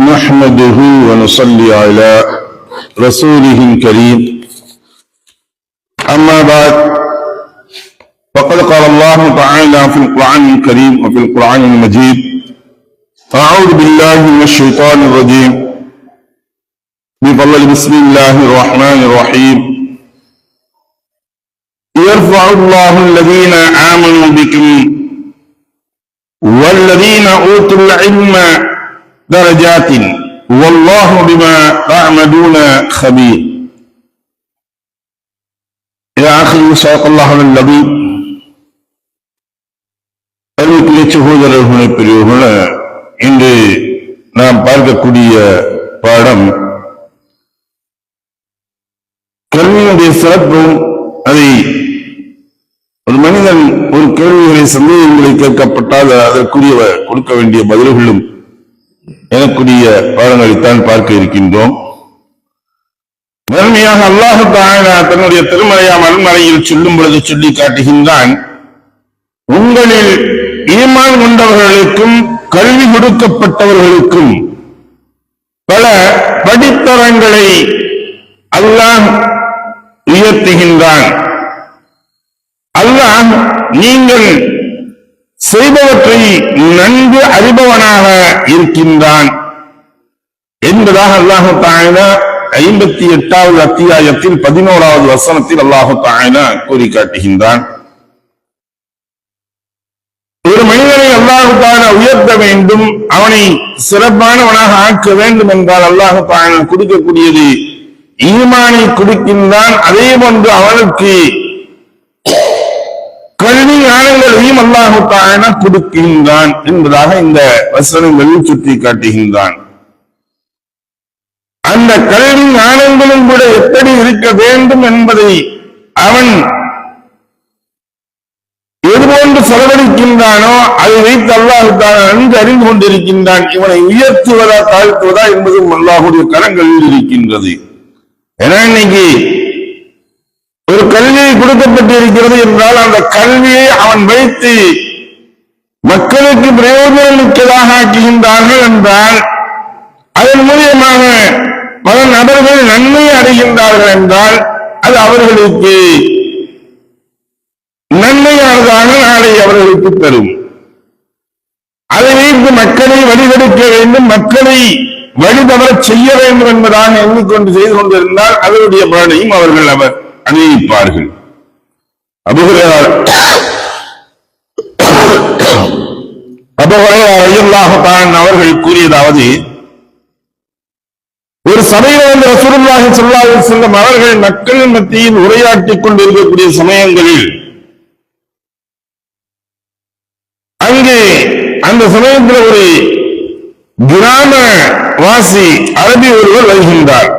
نحمده ونصلي على رسوله الكريم. أما بعد فقد قال الله تعالى في القرآن الكريم وفي القرآن المجيد أعوذ بالله من الشيطان الرجيم. بفضل بسم الله الرحمن الرحيم. يرفع الله الذين آمنوا بكم والذين أوتوا العلم درجات والله بما تعملون خبير يا أخي صدق الله النبي அருமைக்குரிய சகோதரர்களே பெரியவர்களே இன்று நாம் பார்க்கக்கூடிய பாடம் கல்வியினுடைய சிறப்பும் அதை ஒரு மனிதன் ஒரு கேள்விகளை சந்தேகங்களை கேட்கப்பட்டால் அதற்குரிய கொடுக்க வேண்டிய பதில்களும் எனக்குரிய பாடங்களைத்தான் பார்க்க இருக்கின்றோம். முதன்மையாக அல்லாஹு தன்னுடைய திருமலையாம் அருள்மலையில் சொல்லும் பொழுது சொல்லி காட்டுகின்றான் உங்களில் ஈமான் கொண்டவர்களுக்கும் கல்வி கொடுக்கப்பட்டவர்களுக்கும் பல படித்தரங்களை அல்லாஹ் உயர்த்துகின்றான். அல்லாஹ் நீங்கள் செய்பவற்றை நன்கு அறிபவனாக இருக்கின்றான். என்பதாக அல்லாஹு தாயினா ஐம்பத்தி எட்டாவது அத்தியாயத்தில் பதினோராவது வசனத்தில் அல்லாஹு தாயினா கூறி காட்டுகின்றான் ஒரு மனிதனை அல்லாஹு தாயினா உயர்த்த வேண்டும் அவனை சிறப்பானவனாக ஆக்க வேண்டும் என்றால் அல்லாஹு தாயினா கொடுக்கக்கூடியது ஈமானை கொடுக்கின்றான். அதே போன்று அவனுக்கு கல்வி ஞானங்களையும் அல்லாஹு தாயன கொடுக்கின்றான் என்பதாக இந்த வசனங்களில் சுட்டி காட்டுகின்றான். அந்த கல்வி ஞானங்களும் கூட எப்படி இருக்க வேண்டும் என்பதை அவன் எதுபோன்று செலவழிக்கின்றானோ அதை வைத்து அல்லாஹு நன்கு அறிந்து கொண்டிருக்கின்றான். இவனை உயர்த்துவதா தாழ்த்துவதா என்பதும் அல்லாஹுடைய கரங்களில் இருக்கின்றது. ஏன்னா இன்னைக்கு ஒரு கல்வியை கொடுக்கப்பட்டிருக்கிறது என்றால் அந்த கல்வியை அவன் வைத்து மக்களுக்கு பிரயோஜனமிக்கதாக ஆக்குகின்றார்கள் என்றால் அதன் மூலியமாக பல நபர்கள் நன்மை அடைகின்றார்கள் என்றால் அது அவர்களுக்கு நன்மையானதாக நாளை அவர்களுக்கு தரும். அதை வைத்து மக்களை வழிகெடுக்க வேண்டும் மக்களை வழிதவர செய்ய வேண்டும் என்பதாக எண்ணிக்கொண்டு செய்து கொண்டிருந்தால் அதனுடைய பலனையும் அவர்கள் அவர் அணிவிப்பார்கள் அபுகுரையார் அபுகுரையார் அவர்கள் கூறியதாவது ஒரு சபையில் வந்து ரசூலுல்லாஹி ஸல்லல்லாஹு அலைஹி வஸல்லம் அவர்கள் மக்கள் மத்தியில் உரையாற்றிக் கொண்டிருக்கக்கூடிய சமயங்களில் அங்கே அந்த சமயத்தில் ஒரு கிராம வாசி அரபி ஒருவர் வருகின்றார்.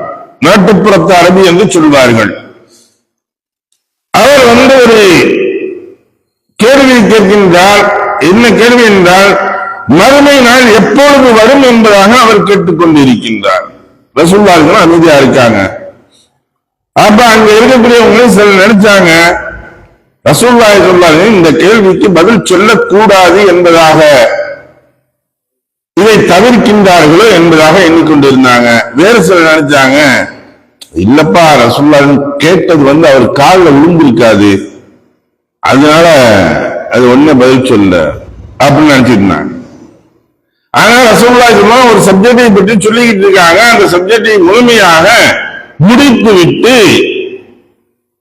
நாட்டுப்புறத்து அரபி என்று சொல்வார்கள். அவர் வந்து ஒரு கேள்வி கேட்கின்றார். என்ன கேள்வி என்றால் மறுமை நாள் எப்பொழுது வரும் என்பதாக அவர் கேட்டுக்கொண்டிருக்கின்றார். ரசூல்லார்கள் அமைதியா இருக்காங்க. அப்ப அங்க இருக்கக்கூடியவங்களும் சில நினைச்சாங்க ரசூல்லாய் சொல்லாங்க இந்த கேள்விக்கு பதில் சொல்லக்கூடாது என்பதாக. இதை தவிர்க்கின்றார்களோ என்பதாக எண்ணிக்கொண்டிருந்தாங்க. வேறு சிலர் நினைச்சாங்க இல்லப்பா ரசுல்லா கேட்டது வந்து அவர் காலில் விழுந்திருக்காது. அதனால அது ஒன்னே பதில் சொல்ல அப்படின்னு நினைச்சிருந்தாங்க ஆனா ரசோல்லா சொல்ல ஒரு சப்ஜெக்டை பற்றி சொல்லிக்கிட்டு இருக்காங்க. அந்த சப்ஜெக்டை முழுமையாக முடித்து விட்டு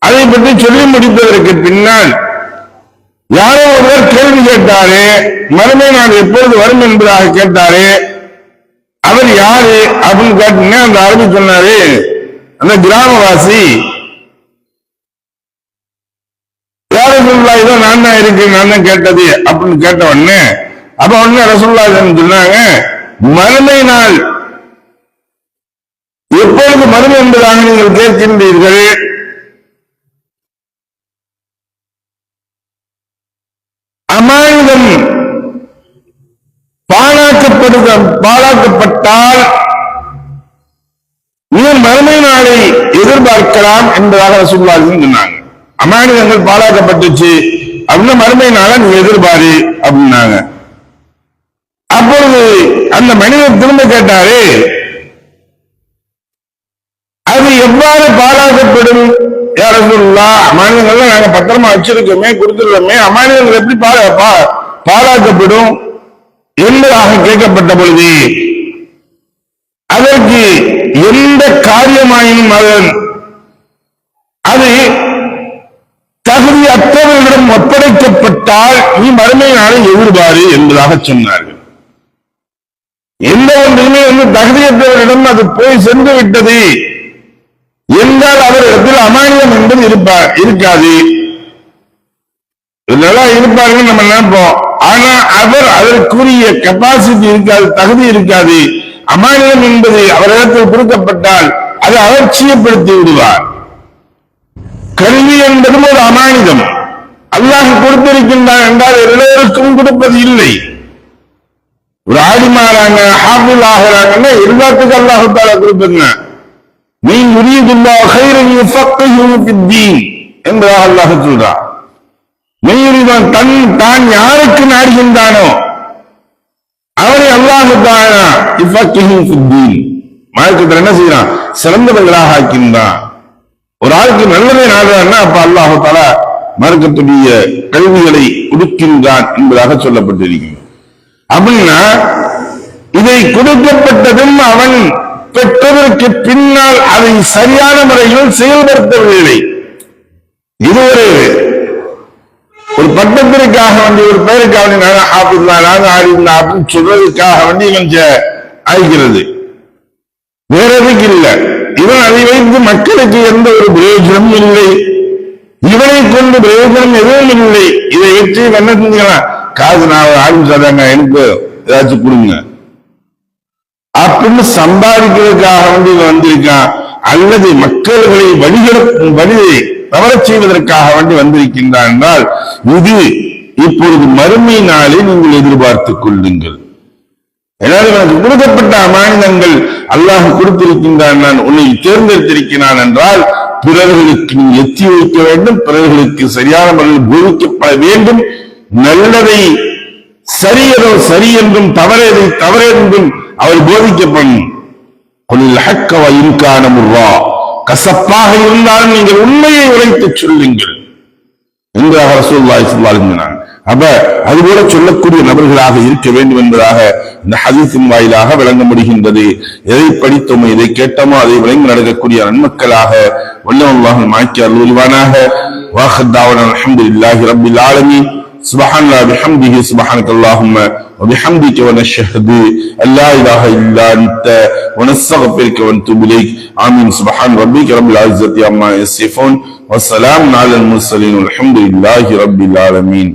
அதை பற்றி சொல்லி முடிப்பதற்கு பின்னால் யாரோ ஒருவர் கேள்வி கேட்டாரு மறுமை நான் எப்பொழுது வரும் என்பதாக கேட்டாரு அவர் யாரு அப்படின்னு கேட்டீங்கன்னா அந்த அரபி சொன்னாரு அந்த கிராமவாசி யாரும் சொல்லா இதோ நான் தான் இருக்கு நான் தான் கேட்டது? அப்படின்னு கேட்ட உடனே அப்ப உடனே ரசூல்லா சொன்னாங்க மறுமை நாள். எப்பொழுது மறுமை என்பதாக நீங்கள் கேட்கின்றீர்கள்? அமாயுதம் பாழாக்கப்படுத பாழாக்கப்பட்டால் இன்னும் மறுமை நாளை எதிர்பார்க்கலாம் என்பதாக ரசூலுல்லாஹி சொன்னாங்க. அமானிதங்கள் பாழாக்கப்பட்டுச்சு. அப்படின்னு மறுமை நீ எதிர்பாரு அப்படின்னாங்க. அப்பொழுது அந்த மனிதர் திரும்ப கேட்டாரு அது எவ்வாறு பாழாக்கப்படும்? யாரா அமானியங்கள்லாம் நாங்க பத்திரமா வச்சிருக்கோமே கொடுத்துருக்கோமே அமானியங்கள் எப்படி பாழ பாழாக்கப்படும்? என்பதாக கேட்கப்பட்ட பொழுது அதற்கு எந்த காரியமாயினும் அதன் அது தகுதி அற்றவர்களிடம் ஒப்படைக்கப்பட்டால் நீ மறுமை நாளை எதிர்பாரு என்பதாக சொன்னார்கள். எந்த ஒன்றுமே வந்து தகுதியற்றவரிடம் அது போய் சென்று விட்டது என்றால் அவரிடத்தில் அமானியம் என்பது இருப்பா இருக்காது. நல்லா இருப்பாருன்னு நம்ம நினைப்போம். ஆனா அவர் அதற்குரிய கெப்பாசிட்டி இருக்காது தகுதி இருக்காது. அமானியம் என்பது அவரிடத்தில் கொடுக்கப்பட்டால் அதை அலட்சியப்படுத்தி விடுவார். கல்வி என்பதும் ஒரு அமானிதம். அல்லாஹ் கொடுத்திருக்கின்றான் என்றால் எல்லோருக்கும் கொடுப்பது இல்லை. ஒரு ஆடிமாறாங்க ஹாஃபில் ஆகிறாங்கன்னா எல்லாத்துக்கும் அல்லாஹால கொடுப்பதுங்க. நீ யுரீதுல்லா கைரன் என்பதாக அல்லாஹ் சொல்றான். மெய்யுரிதான் தன் தான் யாருக்கு நாடுகின்றானோ அவரை அல்லாஹு மார்க்கத்தில் என்ன செய்யறான் சிறந்தவர்களாக ஆக்கின்றான். ஒரு ஆளுக்கு நல்லதை நாடுறான்னா அப்ப அல்லாஹு தாலா மறுக்கத்துடைய கல்விகளை கொடுக்கின்றான் என்பதாக சொல்லப்பட்டிருக்கிறது. அப்படின்னா இதை கொடுக்கப்பட்டதும் அவன் பெற்றதற்கு பின்னால் அதை சரியான முறையில் செயல்படுத்தவில்லை. இது ஒரு ஒரு பட்டத்திற்காக வேண்டி ஒரு பெயருக்காக வேண்டி நான் ஆப்பிடலாம் நாங்க ஆடினா அப்படின்னு சொல்றதுக்காக வேண்டி இவன் செ- வேறதுக்கு வேற எதுக்கு இவன் அதை வைத்து மக்களுக்கு எந்த ஒரு பிரயோஜனமும் இல்லை. இவனை கொண்டு பிரயோஜனம் எதுவும் இல்லை. இதை வச்சு என்ன செஞ்சுக்கலாம் காசு நான் ஆரம்பிச்சாதாங்க எனக்கு ஏதாச்சும் கொடுங்க. அப்படின்னு சம்பாதிக்கிறதுக்காக வேண்டி இவன் வந்திருக்கான். அல்லது மக்களை வழிகட வழியை தவறச் செய்வதற்காக வேண்டி வந்திருக்கின்றான் என்றால் இது இப்பொழுது மறுமை நாளை நீங்கள் எதிர்பார்த்துக் கொள்ளுங்கள். ஏதாவது எனக்கு கொடுக்கப்பட்ட அமானிதங்கள் அல்லாஹ் கொடுத்திருக்கின்றான். நான் உன்னை தேர்ந்தெடுத்திருக்கிறான் என்றால் பிறர்களுக்கு நீ எத்தி வைக்க வேண்டும் பிறர்களுக்கு சரியான முறையில் போதிக்கப்பட வேண்டும். நல்லதை சரியதோ சரி என்றும் தவறேதை தவறென்றும் அவர் போதிக்கப்படும். கொலில் ஹக்க இன்கான முர்ரா. கசப்பாக இருந்தாலும் நீங்கள் உண்மையை உரைத்து சொல்லுங்கள். என்றாக ரசூல்லாய் ஸல்லல்லாஹு அலைஹி வஸல்லம் அப்ப அதுபோல சொல்லக்கூடிய நபர்களாக இருக்க வேண்டும் என்பதாக இந்த ஹதீஸின் வாயிலாக விளங்க முடிகின்றது. எதை படித்தோமோ எதை கேட்டோமோ அதை விளங்கி நடக்கக்கூடிய நன்மக்களாக வல்லவல்லாஹ் மாக்கி அருள்வானாக அலமது இல்லாஹி ரபில் ஆலமி سبحان الله بحمده سبحانك اللهم وبحمدك ونشهد أن لا إله إلا أنت ونستغفرك ونتوب إليك آمين سبحان ربك رب العزة عما يصفون وسلام على المرسلين والحمد لله رب العالمين